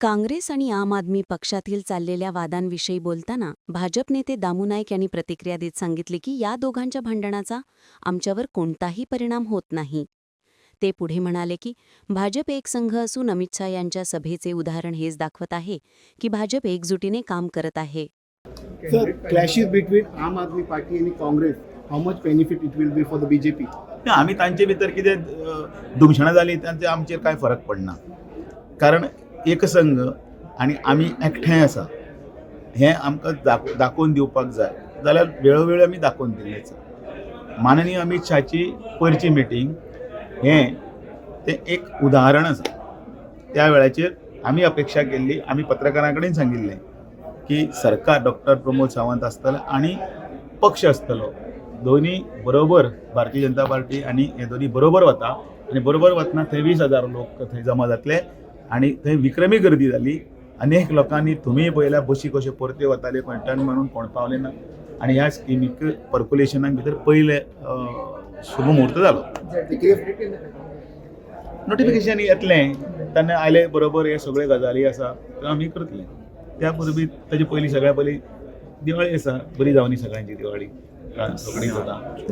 काँग्रेस आणि आम आदमी पक्षातील चाललेल्या वादांविषयी बोलताना भाजप नेते दामू नाईक यांनी प्रतिक्रिया देत सांगितले की या दोघांच्या भांडणाचा आमच्यावर कोणताही परिणाम होत नाही. ते पुढे म्हणाले की भाजप एक संघ असून अमित शहा यांच्या सभेचे उदाहरण हेच दाखवत आहे की भाजप एकजुटीने काम करत आहे. Sir, clashes between Aam Aadmi Party and Congress, how much benefit it will be for the BJP? ना, आमी तांचे भितर कितें दुमशणां जाली तांचे आमचेर कांय फरक पडना कारण एकसंघ आनी आमी एकठांय आसा हें आमकां दाख दाखोवन दिवपाक जाय. जाल्यार वेळोवेळी आमी दाखोवन दिल्लेच माननीय अमित शाची परची मिटींग हें तें एक उदाहरण आसा त्या वेळाचेर आमी अपेक्षा केल्ली आमी पत्रकारां कडेन सांगिल्लें की सरकार डॉक्टर प्रमोद सावंत आसतलो आनी पक्ष आसतलो. दोन्ही बरोबर भारतीय जनता पार्टी आनी हे दोन्ही बरोबर वता आनी बरोबर वतना थंय वीस हजार लोक थंय जमा जातले. आनी थंय विक्रमी गर्दी जाली अनेक लोकांनी तुमी पळयल्या बशी कश्यो परत्यो वताल्यो कोण टर्न मारून कोण पावले ना. आनी ह्या स्किमीक पर्कुलेशनाक भितर पयले शुभ मुहूर्त जालो नोटिफिकेशन येतलें. तेन्ना आयले बरोबर हे सगळे गजाली आसा त्यो आमी करतले. त्या परबी ताजे पयलीं सगळ्या पयलीं दिवाळी आसा बरी जावनी सगळ्यांची दिवाळी. सगळीं जाता